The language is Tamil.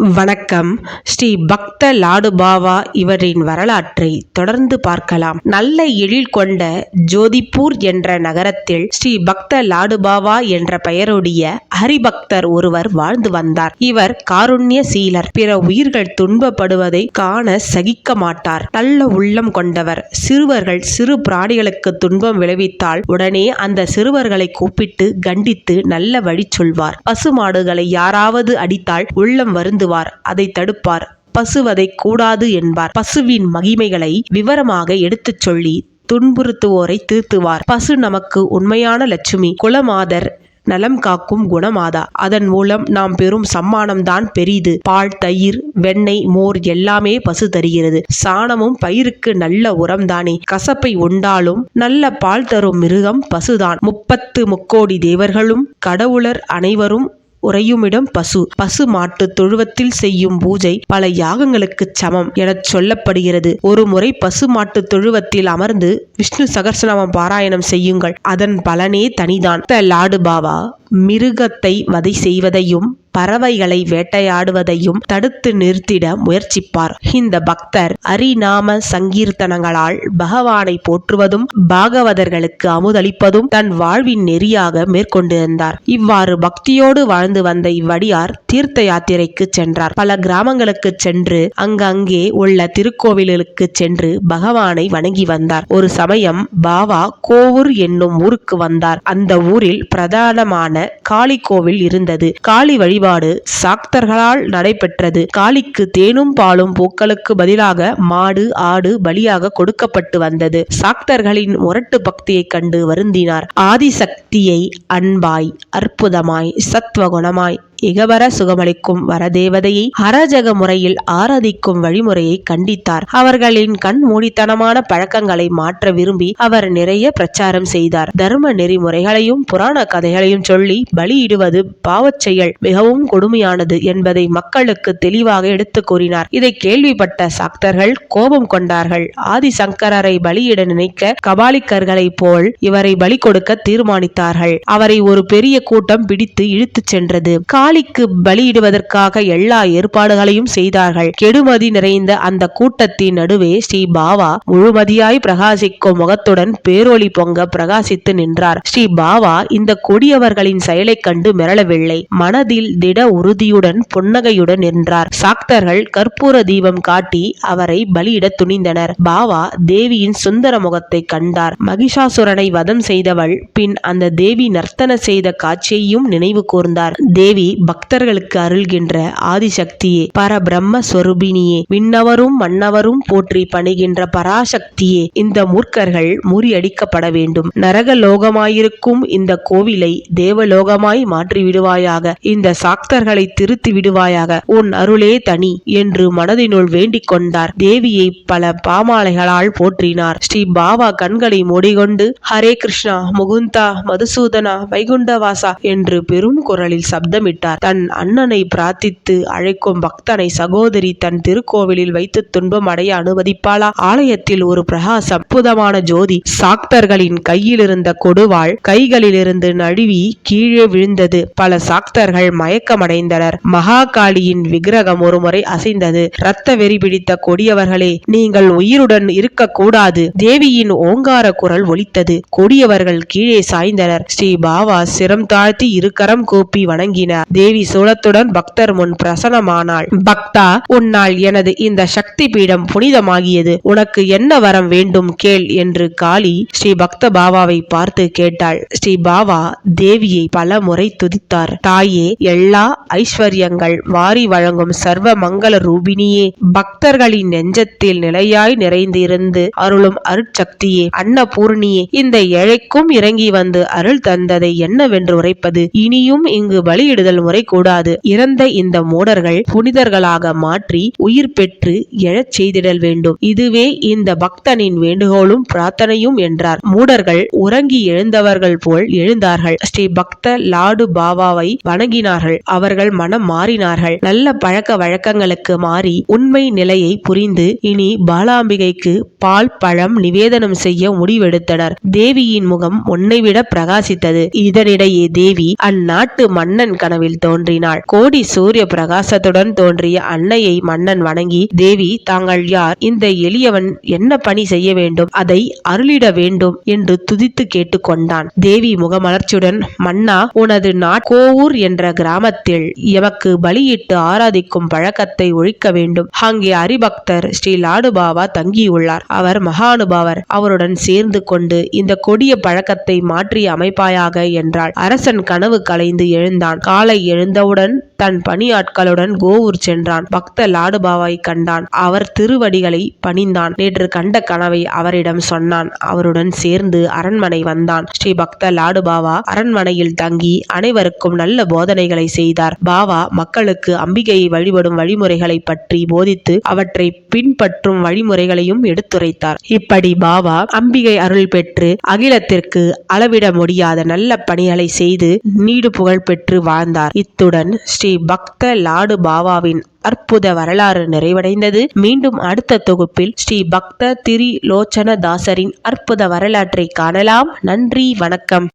வணக்கம். ஸ்ரீ பக்த லாடுபாவா இவரின் வரலாற்றை தொடர்ந்து பார்க்கலாம். நல்ல எழில் கொண்ட ஜோதிப்பூர் என்ற நகரத்தில் ஸ்ரீ பக்த லாடுபாவா என்ற பெயருடைய ஹரிபக்தர் ஒருவர் வாழ்ந்து வந்தார். இவர் காருண்ய சீலர். பிற உயிர்கள் துன்பப்படுவதை காண சகிக்க மாட்டார். நல்ல உள்ளம் கொண்டவர். சிறுவர்கள் சிறு பிராணிகளுக்கு துன்பம் விளைவித்தால் உடனே அந்த சிறுவர்களை கூப்பிட்டு கண்டித்து நல்ல வழி சொல்வார். பசுமாடுகளை யாராவது அடித்தால் உள்ளம் வருந்து வருந்துவார் அதை தடுப்பார். பசுவதை கூடாது என்பார். பசுவின் மகிமைகளை விவரமாக எடுத்துச் சொல்லி துன்புறுத்துவோரை திருத்துவார். பசு நமக்கு உண்மையான லட்சுமி குலமாதர் நலம் காக்கும் குணமாதா. அதன் மூலம் நாம் பெறும் சம்மானம்தான் பெரிது. பால் தயிர் வெண்ணெய் மோர் எல்லாமே பசு தருகிறது. சாணமும் பயிருக்கு நல்ல உரம்தானே. கசப்பை உண்டாலும் நல்ல பால் தரும் மிருகம் பசுதான். முப்பத்து முக்கோடி தேவர்களும் கடவுளர் அனைவரும் உறையுமிடம் பசு. பசு மாட்டு தொழுவத்தில் செய்யும் பூஜை பல யாகங்களுக்குச் சமம் எனச் சொல்லப்படுகிறது. ஒரு முறை பசு மாட்டு தொழுவத்தில் அமர்ந்து விஷ்ணு சகர்சநாமம் பாராயணம் செய்யுங்கள். அதன் பலனே தனிதான். த லாடு பாபா மிருகத்தை வதை செய்வதையும் பறவைகளை வேட்டையாடுவதையும் தடுத்து நிறுத்திட முயற்சிப்பார். இந்த பக்தர் அரிநாம சங்கீர்த்தனங்களால் பகவானை போற்றுவதும் பாகவதர்களுக்கு அமுதளிப்பதும் தன் வாழ்வின் நெறியாக மேற்கொண்டிருந்தார். இவ்வாறு பக்தியோடு வாழ்ந்து வந்த இவ்வடியார் தீர்த்த யாத்திரைக்கு சென்றார். பல கிராமங்களுக்கு சென்று அங்கங்கே உள்ள திருக்கோவில்களுக்கு சென்று பகவானை வணங்கி வந்தார். ஒரு சமயம் பாபா கோவூர் என்னும் ஊருக்கு வந்தார். அந்த ஊரில் பிரதானமான காளி கோவில் இருந்தது. காளி வழிபாடு சாக்தர்களால் நடைபெற்றது. காளிக்கு தேனும் பாலும் பூக்களுக்கு பதிலாக மாடு ஆடு பலியாக கொடுக்கப்பட்டு வந்தது. சாக்தர்களின் முரட்டு பக்தியைக் கண்டு வருந்தினார். ஆதிசக்தியை அன்பாய் அற்புதமாய் சத்வகுணமாய் இகவர சுகமளிக்கும் வரதேவதையை அராஜக முறையில் ஆராதிக்கும் வழிமுறையை கண்டித்தார். அவர்களின் கண் மூடித்தனமான பழக்கங்களை மாற்ற விரும்பி அவர் நிறைய பிரச்சாரம் செய்தார். தர்ம நெறிமுறைகளையும் புராண கதைகளையும் சொல்லி பலியிடுவது பாவச் செயல் மிகவும் கொடுமையானது என்பதை மக்களுக்கு தெளிவாக எடுத்து கூறினார். இதை கேள்விப்பட்ட சாக்தர்கள் கோபம் கொண்டார்கள். ஆதிசங்கரரை பலியிட நினைக்க கபாலிக்கர்களைப் போல் இவரை பலி கொடுக்க தீர்மானித்தார்கள். அவரை ஒரு பெரிய கூட்டம் பிடித்து இழுத்துச் சென்றது. காளிக்கு பலியிடுவதற்காக எல்லா ஏற்பாடுகளையும் செய்தார்கள். கெடுமதி நிறைந்த அந்த கூட்டத்தின் நடுவே ஸ்ரீ பாவா முழுமதியாய் பிரகாசிக்கும் முகத்துடன் பேரொளி பொங்க பிரகாசித்து நின்றார். ஸ்ரீ பாவா இந்த கொடியவர்களின் செயலைக் கண்டு மிரளவில்லை. மனதில் திட உறுதியுடன் புன்னகையுடன் நின்றார். சாக்தர்கள் கற்பூர தீபம் காட்டி அவரை பலியிட துணிந்தனர். பாவா தேவியின் சுந்தர முகத்தை கண்டார். மகிஷாசுரனை வதம் செய்தவள் பின் அந்த தேவி நர்த்தன செய்த காட்சியையும் நினைவு கூர்ந்தார். தேவி பக்தர்களுக்கு அருள்கின்ற ஆதிசக்தியே. பரபிரம்ம ஸ்வரூபினியே. விண்ணவரும் மன்னவரும் போற்றி பணிகின்ற பராசக்தியே. இந்த மூர்க்கர்கள் முறியடிக்கப்பட வேண்டும். நரக லோகமாயிருக்கும் இந்த கோவிலை தேவலோகமாய் மாற்றி விடுவாயாக இந்த சாக்தர்களை திருத்தி விடுவாயாக உன் அருளே தனி என்று மனதினுள் வேண்டிக் கொண்டார் தேவியை பல பாமாலைகளால் போற்றினார். ஸ்ரீ பாபா கண்களை மூடிகொண்டு ஹரே கிருஷ்ணா முகுந்தா மதுசூதனா வைகுண்டவாசா என்று பெரும் குரலில் சப்தமிட்டார். தன் அண்ணனை பிரார்த்தித்து அழைக்கும் பக்தனை சகோதரி தன் திருக்கோவிலில் வைத்து துன்பம் அடைய அனுமதிப்பாளா? ஆலயத்தில் ஒரு பிரகாசம். அற்புதமான ஜோதி. சாக்தர்களின் கையில் இருந்த கொடுவாள் கைகளிலிருந்து நழுவி கீழே விழுந்தது. பல சாக்தர்கள் மயக்கமடைந்தனர். மகாகாளியின் விக்கிரகம் ஒருமுறை அசைந்தது. இரத்த வெறி பிடித்த கொடியவர்களே நீங்கள் உயிருடன் இருக்கக்கூடாது. தேவியின் ஓங்கார குரல் ஒலித்தது. கொடியவர்கள் கீழே சாய்ந்தனர். ஸ்ரீ பாபா சிரம் தாழ்த்தி இருக்கரம் கூப்பி வணங்கினார். தேவி சூலத்துடன் பக்தர் முன் பிரசனமானாள் பக்தா உன்னால் எனது இந்த சக்தி பீடம் புனிதமாகியது. உனக்கு என்ன வரம் வேண்டும் கேள் என்று காளி ஸ்ரீ பக்த பாபாவை பார்த்து கேட்டாள். ஸ்ரீ பாபா தேவியை பல முறை துதித்தார். தாயே எல்லா ஐஸ்வர்யங்கள் வாரி வழங்கும் சர்வ மங்கள ரூபினியே பக்தர்களின் நெஞ்சத்தில் நிலையாய் நிறைந்திருந்து அருளும் அருட்சக்தியே. அன்னபூர்ணியே இந்த ஏழைக்கும் இறங்கி வந்து அருள் தந்ததை என்னவென்று உரைப்பது? இனியும் இங்கு பலியிடுதல் முறை கூடாது. இறந்த இந்த மூடர்கள் புனிதர்களாக மாற்றி உயிர் பெற்று எழச் செய்திடல் வேண்டும். இதுவே இந்த பக்தனின் வேண்டுகோளும் பிரார்த்தனையும் என்றார். மூடர்கள் உறங்கி எழுந்தவர்கள் போல் எழுந்தார்கள். ஸ்ரீ பக்த லாடு பாபாவை வணங்கினார்கள். அவர்கள் மனம் மாறினார்கள். நல்ல பழக்க வழக்கங்களுக்கு மாறி உண்மை நிலையை புரிந்து இனி பாலாம்பிகைக்கு பால் பழம் நிவேதனம் செய்ய முடிவெடுத்தனர். தேவியின் முகம் முன்னைவிட பிரகாசித்தது. இதனிடையே தேவி அந்நாட்டு மன்னன் கனவில் வடிவில் தோன்றினாள். கோடி சூரிய பிரகாசத்துடன் தோன்றிய அன்னையை மன்னன் வணங்கி தேவி தாங்கள் யார்? இந்த எளியவன் என்ன பணி செய்ய வேண்டும்? அதை அருளிட வேண்டும் என்று துதித்து கேட்டுக்கொண்டான் தேவி முகமலர்ச்சியுடன் மன்னா உனது நாட்கோவூர் என்ற கிராமத்தில் எமக்கு பலியிட்டு ஆராதிக்கும் பழக்கத்தை ஒழிக்க வேண்டும். அங்கே அரிபக்தர் ஸ்ரீ லாடுபாவா தங்கியுள்ளார். அவர் மகானுபாவர். அவருடன் சேர்ந்து கொண்டு இந்த கொடிய பழக்கத்தை மாற்றி அமைப்பாயாக என்றாள். அரசன் கனவு கலைந்து எழுந்தான். காலை எழுந்தவுடன் தன் பணியாட்களுடன் கோவூர் சென்றான். பக்த லாடுபாவை கண்டான். அவர் திருவடிகளை பணிந்தான். நேற்று கண்ட கனவை அவரிடம் சொன்னான். அவருடன் சேர்ந்து அரண்மனை வந்தான். ஸ்ரீ பக்த லாடுபாவா அரண்மனையில் தங்கி அனைவருக்கும் நல்ல போதனைகளை செய்தார். பாவா மக்களுக்கு அம்பிகையை வழிபடும் வழிமுறைகளை பற்றி போதித்து அவற்றை பின்பற்றும் வழிமுறைகளையும் எடுத்துரைத்தார். இப்படி பாபா அம்பிகை அருள் பெற்று அகிலத்திற்கு அளவிட முடியாத நல்ல பணிகளை செய்து நீடு புகழ் பெற்று வாழ்ந்தார். இத்துடன் ஸ்ரீ ஸ்ரீ பக்த லாடு பாபாவின் அற்புத வரலாறு நிறைவடைந்தது. மீண்டும் அடுத்த தொகுப்பில் ஸ்ரீ பக்த திரி லோச்சன தாசரின் அற்புத வரலாற்றை காணலாம். நன்றி வணக்கம்.